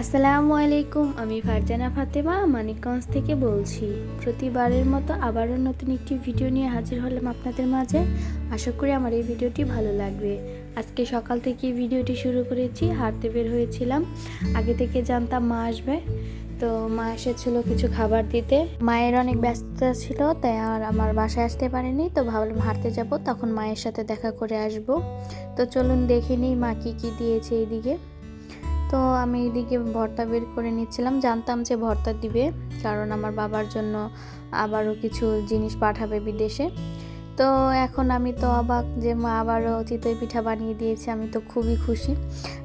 আসসালামু আলাইকুম, আমি ফারজানা ফাতেমা, মানিকগঞ্জ থেকে বলছি। প্রতিবারের মতো আবারও নতুন একটি ভিডিও নিয়ে হাজির হলাম আপনাদের মাঝে। আশা করি আমার এই ভিডিওটি ভালো লাগবে। আজকে সকাল থেকে ভিডিওটি শুরু করেছি, হাঁটতে বের হয়েছিলাম। আগে থেকে জানতাম মা আসবে। তো মা এসেছিল কিছু খাবার দিতে। মায়ের অনেক ব্যস্ততা ছিল, তাই আর আমার বাসায় আসতে পারেনি। তো ভাবলাম হাঁটতে যাব, তখন মায়ের সাথে দেখা করে আসব। তো চলুন দেখে নিই মা কী কী দিয়েছে এইদিকে। তো আমি এদিকে ভর্তা বের করে নিচ্ছিলাম। জানতাম যে ভর্তা দিবে, কারণ আমার বাবার জন্য আবারও কিছু জিনিস পাঠাবে বিদেশে। তো এখন আমি তো অবাক যে মা আবারও চিতই পিঠা বানিয়ে দিয়েছে, আমি তো খুবই খুশি।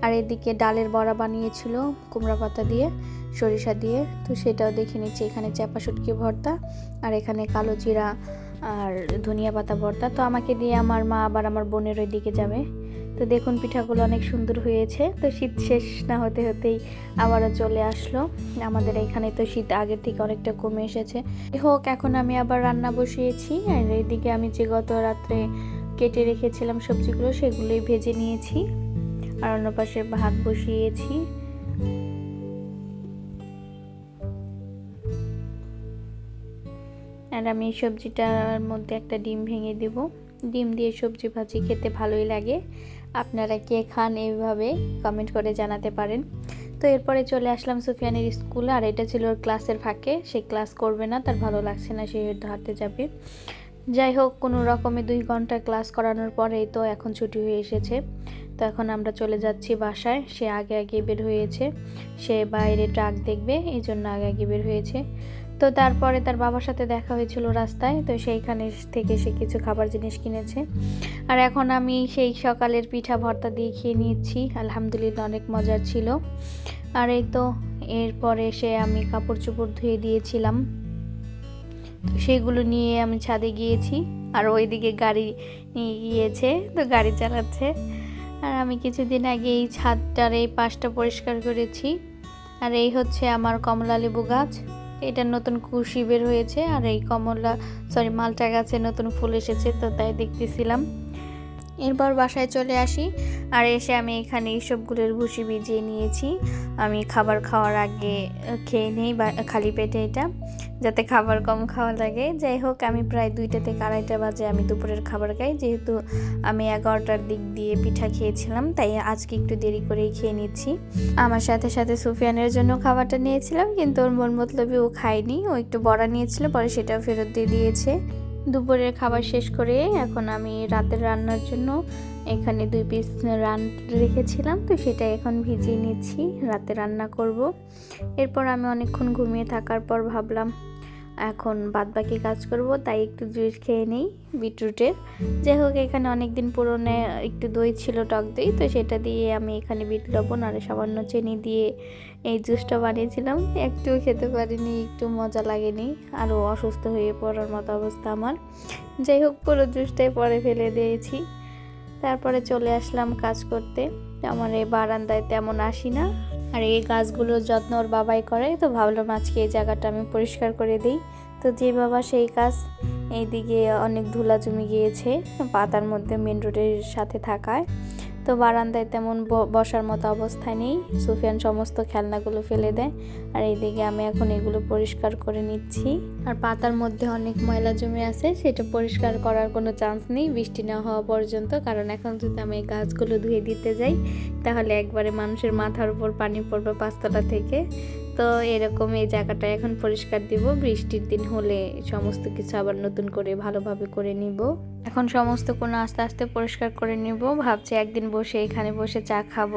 আর এদিকে ডালের বড়া বানিয়েছিল, কুমড়া পাতা দিয়ে, সরিষা দিয়ে। তো সেটাও দেখে নিচ্ছি, এখানে চাপা শুটকি ভর্তা আর এখানে কালো জিরা আর ধনিয়া পাতা ভর্তা। তো আমাকে দিয়ে আমার মা আবার আমার বোনের ওই দিকে যাবে। তো দেখুন, পিঠাগুলো অনেক সুন্দর হয়েছে। তো শীত শেষ না হতে হতেই আবারও চলে আসলো। আমাদের এখানে তো শীত আগের থেকে অনেকটা কমে এসেছে। হোক, এখন আমি আবার রান্না বসিয়েছি। আর এইদিকে আমি যে গত রাত্রে কেটে রেখেছিলাম সবজিগুলো, সেগুলোই ভেজে নিয়েছি। আর অন্য পাশে ভাত বসিয়েছি। আর আমি সবজিটার মধ্যে একটা ডিম ভেঙে দেব। ডিম দিয়ে সবজি ভাজি খেতে ভালোই লাগে। আপনারা কে খান এইভাবে কমেন্ট করে জানাতে পারেন। তো এরপরে চলে আসলাম সুফিয়ানের স্কুলে, আর এটা ছিল ওর ক্লাসের ফাঁকে। সে ক্লাস করবে না, তার ভালো লাগছে না, সে হাঁটতে যাবে। যাই হোক, কোনো রকমে দুই ঘণ্টা ক্লাস করানোর পরেই তো এখন ছুটি হয়ে এসেছে। তো এখন আমরা চলে যাচ্ছি বাসায়। সে আগে আগে বের হয়েছে। সে বাইরে ট্রাক দেখবে, এই জন্য আগে আগে বের হয়েছে। তো তারপরে তার বাবার সাথে দেখা হয়েছিল রাস্তায়, তো সেইখানে থেকে সে কিছু খাবার জিনিস কিনেছে। আর এখন আমি সেই সকালের পিঠা ভর্তা দিয়ে খেয়ে নিয়েছি। আলহামদুলিল্লাহ অনেক মজার ছিল। আর এই তো এরপরে সে আমি কাপড় চোপড় ধুয়ে দিয়েছিলাম। তো সেগুলো নিয়ে আমি ছাদে গিয়েছি। আর ওইদিকে গাড়ি নিয়ে গিয়েছে, তো গাড়ি চালাচ্ছে। আর আমি কিছুদিন আগে এই ছাদটার এই পাশটা পরিষ্কার করেছি। আর এই হচ্ছে আমার কমলা লেবু গাছ। এটা নতুন কুশি বের হয়েছে আর এই কমলা সরি মালটা গাছে নতুন ফুল এসেছে, তো তাই দেখতেছিলাম। এরপর বাসায় চলে আসি। আর এসে আমি এখানে এইসবগুলোর ভুসি ভিজিয়ে নিয়েছি। আমি খাবার খাওয়ার আগে খেয়ে নিই বা, খালি পেটে এটা, যাতে খাবার কম খাওয়া লাগে। যাই হোক, আমি প্রায় দুইটা থেকে আড়াইটা বাজে আমি দুপুরের খাবার খাই। যেহেতু আমি এগারোটার দিক দিয়ে পিঠা খেয়েছিলাম, তাই আজকে একটু দেরি করেই খেয়ে নিচ্ছি। আমার সাথে সাথে সুফিয়ানের জন্য খাবারটা নিয়েছিলাম, কিন্তু ওর মন মতলবই ও খায়নি। ও একটু বড়া নিয়েছিল, পরে সেটাও ফেরত দিয়ে দিয়েছে। দুপুরের খাবার শেষ করে এখন আমি রাতের রান্নার জন্য এখানে দুই পিস রান রেখেছিলাম, তো সেটা এখন ভিজিয়ে নিচ্ছি, রাতে রান্না করব। এরপর আমি অনেকক্ষণ ঘুমিয়ে থাকার পর ভাবলাম এখন বাদবাকি কাজ করব, তাই একটু জুস খেয়ে নিই, বিটরুটের। যাই হোক, এখানে অনেক দিন পুরনো একটু দই ছিল, টক দই, তো সেটা দিয়ে আমি এখানে বিট লবণ আর সামান্য চিনি দিয়ে এই জুসটা বানিয়েছিলাম। একটু খেতে পারিনি, একটু মজা লাগেনি, আরও অসুস্থ হয়ে পড়ার মতো অবস্থা আমার। যাই হোক, পুরো জুসটাই পরে ফেলে দিয়েছি। তারপরে চলে আসলাম কাজ করতে। আমার এই বারান্দায় তেমন আসি না। আর এই গাছগুলোর যত্ন ওর বাবাই করে, তো ভাবলাম আজকে এই জায়গাটা আমি পরিষ্কার করে দিই। তো যে বাবা সেই কাজ এইদিকে অনেক ধুলা জমে গিয়েছে, পাতার মধ্যে মেন রোডের সাথে থাকায়। তো বারান্দায় তেমন বসার মতো অবস্থা নেই। সুফিয়ান সমস্ত খেলনাগুলো ফেলে দেয়। আর এইদিকে আমি এখন এগুলো পরিষ্কার করে নিচ্ছি। আর পাতার মধ্যে অনেক ময়লা জমে আছে, সেটা পরিষ্কার করার কোনো চান্স নেই বৃষ্টি না হওয়া পর্যন্ত। কারণ এখন যদি আমি এই গাছগুলো ধুয়ে দিতে যাই, তাহলে একবারে মানুষের মাথার উপর পানি পড়বে পাঁচতলা থেকে। তো এরকম এই জায়গাটা এখন পরিষ্কার দিব। বৃষ্টির দিন হলে সমস্ত কিছু আবার নতুন করে ভালোভাবে করে নিব। এখন সমস্ত কোনো আস্তে আস্তে পরিষ্কার করে নিব। ভাবছি একদিন বসে এখানে বসে চা খাব।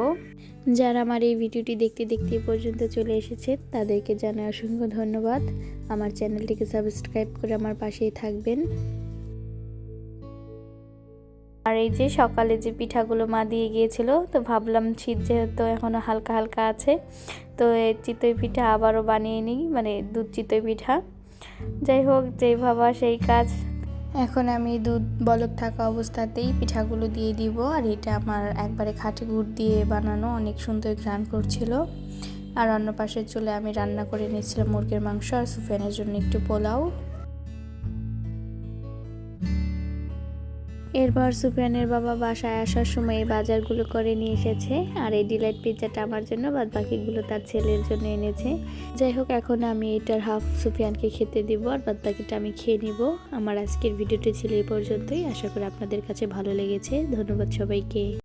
যারা আমার এই ভিডিওটি দেখতে দেখতে পর্যন্ত চলে এসেছে, তাদেরকে জানাই অসংখ্য ধন্যবাদ। আমার চ্যানেলটিকে সাবস্ক্রাইব করে আমার পাশেই থাকবেন। আর এই যে সকালে যে পিঠাগুলো মা দিয়ে গিয়েছিল, তো ভাবলাম শীত যেহেতু এখনও হালকা হালকা আছে তো এই চিতই পিঠা আবারও বানিয়ে নিই মানে দুধ চিতই পিঠা। যাই হোক, যেই ভাবা সেই কাজ। এখন আমি দুধ বলক থাকা অবস্থাতেই পিঠাগুলো দিয়ে দিব, আর এটা আমার একবারে খাঁটি গুড় দিয়ে বানানো অনেক সুন্দর ঘ্রাণ করছিল। আর অন্য পাশে চলে আমি রান্না করে নিয়েছিলাম মুরগির মাংস আর সুফেনের জন্য একটু পোলাও। এরপর সুফিয়ানের বাবা বাসায় আসার সময় এই বাজারগুলো করে নিয়ে এসেছে আর এই ডিলাইট পিৎজাটা আমার জন্য বাদ বাকিগুলো তার ছেলের জন্য এনেছে। যাই হোক, এখন আমি এটার হাফ সুফিয়ানকে খেতে দিব আর বাদ বাকিটা আমি খেয়ে নিব। আমার আজকের ভিডিওটি ছিল এই পর্যন্তই। আশা করি আপনাদের কাছে ভালো লেগেছে। ধন্যবাদ সবাইকে।